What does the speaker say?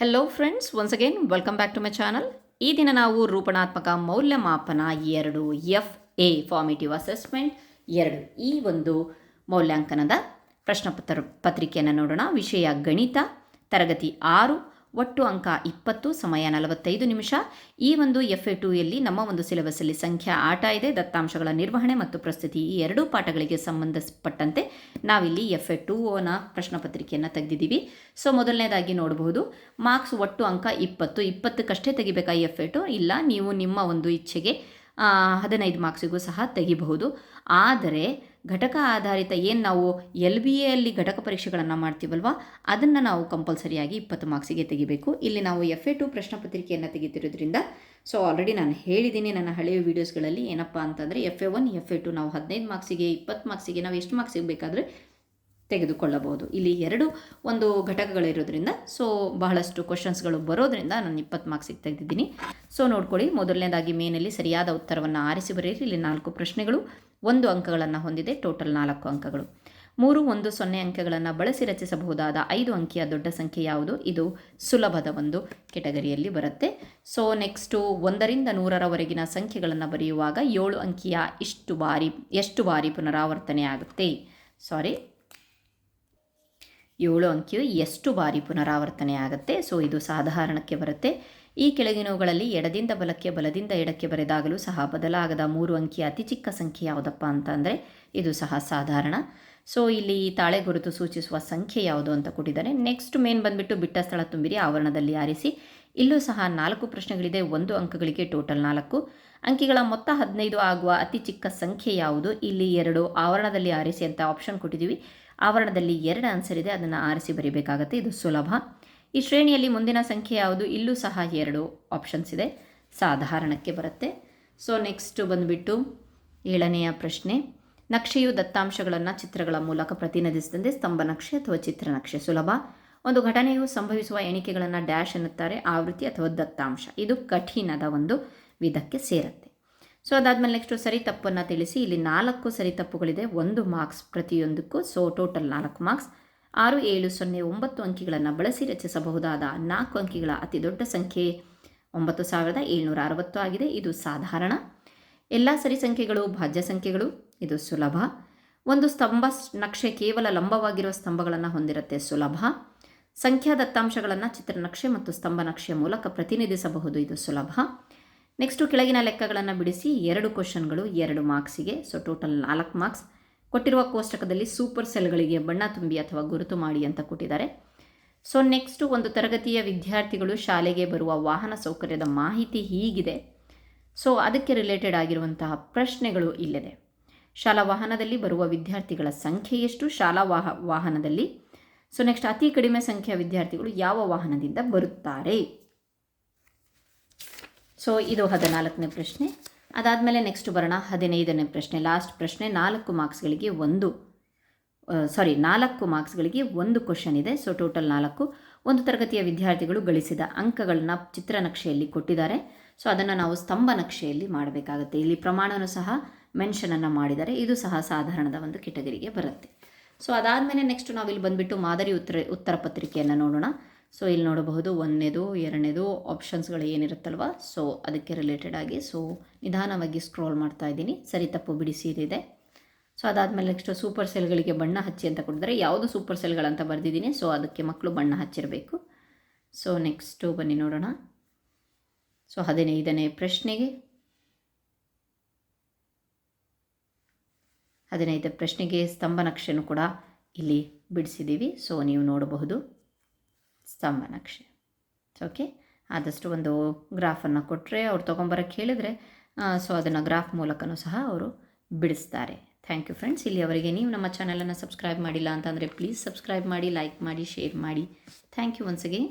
Hello friends once again welcome back to my channel ಈ ದಿನ ನಾವು ರೂಪಣಾತ್ಮಕ ಮೌಲ್ಯಮಾಪನ ಎರಡು ಎಫ್ ಎ ಫಾರ್ಮೇಟಿವ್ ಅಸೆಸ್ಮೆಂಟ್ ಎರಡು, ಈ ಒಂದು ಮೌಲ್ಯಾಂಕನದ ಪ್ರಶ್ನೆ ಪತ್ರ ಪತ್ರಿಕೆಯನ್ನು ನೋಡೋಣ. ವಿಷಯ ಗಣಿತ, ತರಗತಿ ಆರು ಒಟ್ಟು ಅಂಕ ಇಪ್ಪತ್ತು, ಸಮಯ ನಲವತ್ತೈದು ನಿಮಿಷ. ಈ ಒಂದು ಎಫ್ ಎ ಟೂಯಲ್ಲಿ ನಮ್ಮ ಒಂದು ಸಿಲೆಬಸ್ಸಲ್ಲಿ ಸಂಖ್ಯಾ ಆಟ ಇದೆ, ದತ್ತಾಂಶಗಳ ನಿರ್ವಹಣೆ ಮತ್ತು ಪ್ರಸ್ತುತಿ ಈ ಎರಡೂ ಪಾಠಗಳಿಗೆ ಸಂಬಂಧಪಟ್ಟಂತೆ ನಾವಿಲ್ಲಿ ಎಫ್ ಎ ಟೂ ಓನ ಪ್ರಶ್ನೆ ಪತ್ರಿಕೆಯನ್ನು ತೆಗೆದಿದ್ದೀವಿ. ಸೊ, ಮೊದಲನೇದಾಗಿ ನೋಡಬಹುದು, ಮಾರ್ಕ್ಸ್ ಒಟ್ಟು ಅಂಕ ಇಪ್ಪತ್ತು, ಇಪ್ಪತ್ತಕ್ಕಷ್ಟೇ ತೆಗಿಬೇಕಾ ಎಫ್ ಎ ಟು ಇಲ್ಲ, ನೀವು ನಿಮ್ಮ ಒಂದು ಇಚ್ಛೆಗೆ ಹದಿನೈದು ಮಾರ್ಕ್ಸಿಗೂ ಸಹ ತೆಗಿಬಹುದು. ಆದರೆ ಘಟಕ ಆಧಾರಿತ ಏನು ನಾವು ಎಲ್ ಬಿ ಎಲ್ಲಿ ಘಟಕ ಪರೀಕ್ಷೆಗಳನ್ನು ಮಾಡ್ತೀವಲ್ವ? ಅದನ್ನು ನಾವು ಕಂಪಲ್ಸರಿಯಾಗಿ ಇಪ್ಪತ್ತು ಮಾರ್ಕ್ಸಿಗೆ ತೆಗಿಬೇಕು. ಇಲ್ಲಿ ನಾವು ಎಫ್ ಎ ಟು ಪ್ರಶ್ನೆ ಪತ್ರಿಕೆಯನ್ನು ತೆಗಿತಿರೋದ್ರಿಂದ ಸೊ ಆಲ್ರೆಡಿ ನಾನು ಹೇಳಿದ್ದೀನಿ ನನ್ನ ಹಳೆಯ ವೀಡಿಯೋಸ್ಗಳಲ್ಲಿ ಏನಪ್ಪ ಅಂತಂದರೆ F A one F A two ನಾವು ಹದಿನೈದು ಮಾರ್ಕ್ಸಿಗೆ, ಇಪ್ಪತ್ತು ಮಾರ್ಕ್ಸಿಗೆ, ನಾವು ಎಷ್ಟು ಮಾರ್ಕ್ಸಿಗೆ ಬೇಕಾದರೆ ತೆಗೆದುಕೊಳ್ಳಬಹುದು. ಇಲ್ಲಿ ಎರಡು ಒಂದು ಘಟಕಗಳಿರೋದ್ರಿಂದ ಸೊ ಬಹಳಷ್ಟು ಕ್ವಶನ್ಸ್ಗಳು ಬರೋದ್ರಿಂದ ನಾನು ಇಪ್ಪತ್ತು ಮಾರ್ಕ್ಸಿಗೆ ತೆಗೆದಿದ್ದೀನಿ. ಸೊ ನೋಡ್ಕೊಳ್ಳಿ, ಮೊದಲನೇದಾಗಿ ಮೇನಲ್ಲಿ ಸರಿಯಾದ ಉತ್ತರವನ್ನು ಆರಿಸಿ ಬರೆಯಿರಿ. ಇಲ್ಲಿ ನಾಲ್ಕು ಪ್ರಶ್ನೆಗಳು. ಒಂದು ಅಂಕಗಳನ್ನು ಹೊಂದಿದೆ, ಟೋಟಲ್ ನಾಲ್ಕು ಅಂಕಗಳು. ಮೂರು ಒಂದು ಸೊನ್ನೆ ಅಂಕಗಳನ್ನು ಬಳಸಿ ರಚಿಸಬಹುದಾದ ಐದು ಅಂಕಿಯ ದೊಡ್ಡ ಸಂಖ್ಯೆ ಯಾವುದು? ಇದು ಸುಲಭದ ಒಂದು ಕೆಟಗರಿಯಲ್ಲಿ ಬರುತ್ತೆ. ಸೊ ನೆಕ್ಸ್ಟು ಒಂದರಿಂದ ನೂರರವರೆಗಿನ ಸಂಖ್ಯೆಗಳನ್ನು ಬರೆಯುವಾಗ ಏಳು ಅಂಕಿಯ ಇಷ್ಟು ಬಾರಿ, ಎಷ್ಟು ಬಾರಿ ಪುನರಾವರ್ತನೆ ಆಗುತ್ತೆ? ಸಾರಿ ಏಳು ಅಂಕಿಯು ಎಷ್ಟು ಬಾರಿ ಪುನರಾವರ್ತನೆ ಆಗುತ್ತೆ? ಸೊ ಇದು ಸಾಧಾರಣಕ್ಕೆ ಬರುತ್ತೆ. ಈ ಕೆಳಗಿನವುಗಳಲ್ಲಿ ಎಡದಿಂದ ಬಲಕ್ಕೆ, ಬಲದಿಂದ ಎಡಕ್ಕೆ ಬರೆದಾಗಲೂ ಸಹ ಬದಲಾಗದ ಮೂರು ಅಂಕಿಯ ಅತಿ ಚಿಕ್ಕ ಸಂಖ್ಯೆ ಯಾವುದಪ್ಪ ಅಂತ ಇದು ಸಹ ಸಾಧಾರಣ. ಸೊ ಇಲ್ಲಿ ತಾಳೆ ಗುರುತು ಸೂಚಿಸುವ ಸಂಖ್ಯೆ ಯಾವುದು ಅಂತ ಕೊಟ್ಟಿದ್ದಾರೆ. ನೆಕ್ಸ್ಟ್ ಮೇನ್ ಬಂದುಬಿಟ್ಟು ಬಿಟ್ಟ ಸ್ಥಳ ತುಂಬಿರಿ, ಆವರಣದಲ್ಲಿ ಆರಿಸಿ. ಇಲ್ಲೂ ಸಹ ನಾಲ್ಕು ಪ್ರಶ್ನೆಗಳಿದೆ, ಒಂದು ಅಂಕಗಳಿಗೆ ಟೋಟಲ್ ನಾಲ್ಕು. ಅಂಕಿಗಳ ಮೊತ್ತ ಹದಿನೈದು ಆಗುವ ಅತಿ ಚಿಕ್ಕ ಸಂಖ್ಯೆ ಯಾವುದು? ಇಲ್ಲಿ ಎರಡು, ಆವರಣದಲ್ಲಿ ಆರಿಸಿ ಅಂತ ಆಪ್ಷನ್ ಕೊಟ್ಟಿದ್ದೀವಿ. ಆವರಣದಲ್ಲಿ ಎರಡು ಆನ್ಸರ್ ಇದೆ, ಅದನ್ನು ಆರಿಸಿ ಬರೀಬೇಕಾಗತ್ತೆ, ಇದು ಸುಲಭ. ಈ ಶ್ರೇಣಿಯಲ್ಲಿ ಮುಂದಿನ ಸಂಖ್ಯೆ ಯಾವುದು? ಇಲ್ಲೂ ಸಹ ಎರಡು ಆಪ್ಷನ್ಸ್ ಇದೆ. ಸಾಧಾರಣಕ್ಕೆ ಬರುತ್ತೆ. ಸೊ ನೆಕ್ಸ್ಟ್ ಬಂದುಬಿಟ್ಟು ಏಳನೆಯ ಪ್ರಶ್ನೆ. ನಕ್ಷೆಯು ದತ್ತಾಂಶಗಳನ್ನು ಚಿತ್ರಗಳ ಮೂಲಕ ಪ್ರತಿನಿಧಿಸಿದಂತೆ ಸ್ತಂಭ ನಕ್ಷೆ ಅಥವಾ ಚಿತ್ರನಕ್ಷೆ ಸುಲಭ. ಒಂದು ಘಟನೆಯು ಸಂಭವಿಸುವ ಎಣಿಕೆಗಳನ್ನು ಡ್ಯಾಶ್ ಎನ್ನುತ್ತಾರೆ, ಆವೃತ್ತಿ ಅಥವಾ ದತ್ತಾಂಶ. ಇದು ಕಠಿಣದ ಒಂದು ವಿಧಕ್ಕೆ ಸೇರುತ್ತೆ. ಸೊ ಅದಾದಮೇಲೆ ನೆಕ್ಸ್ಟು ಸರಿ ತಪ್ಪನ್ನು ತಿಳಿಸಿ. ಇಲ್ಲಿ ನಾಲ್ಕು ಸರಿ ತಪ್ಪುಗಳಿದೆ. ಒಂದು ಮಾರ್ಕ್ಸ್ ಪ್ರತಿಯೊಂದಕ್ಕೂ. ಸೊ ಟೋಟಲ್ ನಾಲ್ಕು ಮಾರ್ಕ್ಸ್ ಆರು ಏಳು ಸೊನ್ನೆ ಒಂಬತ್ತು ಅಂಕಿಗಳನ್ನು ಬಳಸಿ ರಚಿಸಬಹುದಾದ ನಾಲ್ಕು ಅಂಕಿಗಳ ಅತಿ ದೊಡ್ಡ ಸಂಖ್ಯೆ ಒಂಬತ್ತು ಸಾವಿರದ ಏಳ್ನೂರ ಅರವತ್ತು ಆಗಿದೆ. ಇದು ಸಾಧಾರಣ. ಎಲ್ಲ ಸರಿ ಸಂಖ್ಯೆಗಳು, ಭಾಜ್ಯ ಸಂಖ್ಯೆಗಳು, ಇದು ಸುಲಭ. ಒಂದು ಸ್ತಂಭ ನಕ್ಷೆ ಕೇವಲ ಲಂಬವಾಗಿರುವ ಸ್ತಂಭಗಳನ್ನು ಹೊಂದಿರುತ್ತೆ, ಸುಲಭ. ಸಂಖ್ಯಾ ದತ್ತಾಂಶಗಳನ್ನು ಚಿತ್ರನಕ್ಷೆ ಮತ್ತು ಸ್ತಂಭ ನಕ್ಷೆ ಮೂಲಕ ಪ್ರತಿನಿಧಿಸಬಹುದು, ಇದು ಸುಲಭ. ನೆಕ್ಸ್ಟು ಕೆಳಗಿನ ಲೆಕ್ಕಗಳನ್ನು ಬಿಡಿಸಿ ಎರಡು ಕ್ವಶನ್ಗಳು ಎರಡು ಮಾರ್ಕ್ಸಿಗೆ ಸೊ ಟೋಟಲ್ ನಾಲ್ಕು ಮಾರ್ಕ್ಸ್ ಕೊಟ್ಟಿರುವ ಕೋಷ್ಟಕದಲ್ಲಿ ಸೂಪರ್ ಸೆಲ್ಗಳಿಗೆ ಬಣ್ಣ ತುಂಬಿ ಅಥವಾ ಗುರುತು ಮಾಡಿ ಅಂತ ಕೊಟ್ಟಿದ್ದಾರೆ. ಸೊ ನೆಕ್ಸ್ಟು ಒಂದು ತರಗತಿಯ ವಿದ್ಯಾರ್ಥಿಗಳು ಶಾಲೆಗೆ ಬರುವ ವಾಹನ ಸೌಕರ್ಯದ ಮಾಹಿತಿ ಹೀಗಿದೆ. ಸೊ ಅದಕ್ಕೆ ರಿಲೇಟೆಡ್ ಆಗಿರುವಂತಹ ಪ್ರಶ್ನೆಗಳು ಇಲ್ಲಿದೆ. ಶಾಲಾ ವಾಹನದಲ್ಲಿ ಬರುವ ವಿದ್ಯಾರ್ಥಿಗಳ ಸಂಖ್ಯೆ ಎಷ್ಟು? ಶಾಲಾ ವಾಹ, ವಾಹನದಲ್ಲಿ. ಸೊ ನೆಕ್ಸ್ಟ್ ಅತಿ ಕಡಿಮೆ ಸಂಖ್ಯೆಯ ವಿದ್ಯಾರ್ಥಿಗಳು ಯಾವ ವಾಹನದಿಂದ ಬರುತ್ತಾರೆ? ಸೊ ಇದು ಹದಿನಾಲ್ಕನೇ ಪ್ರಶ್ನೆ. ಅದಾದಮೇಲೆ ನೆಕ್ಸ್ಟ್ ಬರೋಣ. ಹದಿನೈದನೇ ಪ್ರಶ್ನೆ. ಲಾಸ್ಟ್ ಪ್ರಶ್ನೆ, ನಾಲ್ಕು ಮಾರ್ಕ್ಸ್ಗಳಿಗೆ ಒಂದು ಸಾರಿ ನಾಲ್ಕು ಮಾರ್ಕ್ಸ್ಗಳಿಗೆ ಒಂದು ಕ್ವಶನ್ ಇದೆ. ಸೊ ಟೋಟಲ್ ನಾಲ್ಕು. ಒಂದು ತರಗತಿಯ ವಿದ್ಯಾರ್ಥಿಗಳು ಗಳಿಸಿದ ಅಂಕಗಳನ್ನ ಚಿತ್ರನಕ್ಷೆಯಲ್ಲಿ ಕೊಟ್ಟಿದ್ದಾರೆ. ಸೊ ಅದನ್ನು ನಾವು ಸ್ತಂಭ ನಕ್ಷೆಯಲ್ಲಿ ಮಾಡಬೇಕಾಗುತ್ತೆ. ಇಲ್ಲಿ ಪ್ರಮಾಣವೂ ಸಹ ಮೆನ್ಷನನ್ನು ಮಾಡಿದ್ದಾರೆ. ಇದು ಸಹ ಸಾಧಾರಣದ ಒಂದು ಕೆಟಗರಿಗೆ ಬರುತ್ತೆ. ಸೊ ಅದಾದಮೇಲೆ ನೆಕ್ಸ್ಟ್ ನಾವಿಲ್ಲಿ ಬಂದುಬಿಟ್ಟು ಮಾದರಿ ಉತ್ತರ ಉತ್ತರ ಪತ್ರಿಕೆಯನ್ನು ನೋಡೋಣ. ಸೊ ಇಲ್ಲಿ ನೋಡಬಹುದು ಒಂದನೇದು ಎರಡನೇದು ಆಪ್ಷನ್ಸ್ಗಳು ಏನಿರುತ್ತಲ್ವ? ಸೊ ಅದಕ್ಕೆ ರಿಲೇಟೆಡ್ ಆಗಿ ಸೊ ನಿಧಾನವಾಗಿ ಸ್ಕ್ರೋಲ್ ಮಾಡ್ತಾ ಇದ್ದೀನಿ. ಸರಿ, ತಪ್ಪು ಬಿಡಿಸಿ ಇದೆ. ಸೊ ಅದಾದಮೇಲೆ ನೆಕ್ಸ್ಟ್ ಸೂಪರ್ ಸೆಲ್ಗಳಿಗೆ ಬಣ್ಣ ಹಚ್ಚಿ ಅಂತ ಕೊಟ್ಟಿದ್ದಾರೆ. ಯಾವುದು ಸೂಪರ್ ಸೆಲ್ಗಳಂತ ಬರೆದಿದ್ದೀನಿ. ಸೊ ಅದಕ್ಕೆ ಮಕ್ಕಳು ಬಣ್ಣ ಹಚ್ಚಿರಬೇಕು. ಸೊ ನೆಕ್ಸ್ಟು ಬನ್ನಿ ನೋಡೋಣ. ಸೊ ಹದಿನೈದನೇ ಪ್ರಶ್ನೆಗೆ. ಹದಿನೈದು ಪ್ರಶ್ನೆಗೆ ಸ್ತಂಭ ನಕ್ಷೆನೂ ಕೂಡ ಇಲ್ಲಿ ಬಿಡಿಸಿದ್ದೀವಿ. ಸೊ ನೀವು ನೋಡಬಹುದು. ಸ್ತಂಭ ನಕ್ಷೆ ಓಕೆ ಆದಷ್ಟು ಒಂದು ಗ್ರಾಫನ್ನು ಕೊಟ್ಟರೆ ಅವ್ರು ತೊಗೊಂಬರಕ್ಕೆ ಹೇಳಿದರೆ ಸೊ ಅದನ್ನು ಗ್ರಾಫ್ ಮೂಲಕನೂ ಸಹ ಅವರು ಬಿಡಿಸ್ತಾರೆ. ಥ್ಯಾಂಕ್ ಯು ಫ್ರೆಂಡ್ಸ್ ಇಲ್ಲಿಯವರೆಗೆ ನೀವು ನಮ್ಮ ಚಾನಲನ್ನು ಸಬ್ಸ್ಕ್ರೈಬ್ ಮಾಡಿಲ್ಲ ಅಂತಂದರೆ ಪ್ಲೀಸ್ ಸಬ್ಸ್ಕ್ರೈಬ್ ಮಾಡಿ ಲೈಕ್ ಮಾಡಿ ಶೇರ್ ಮಾಡಿ. Thank you once again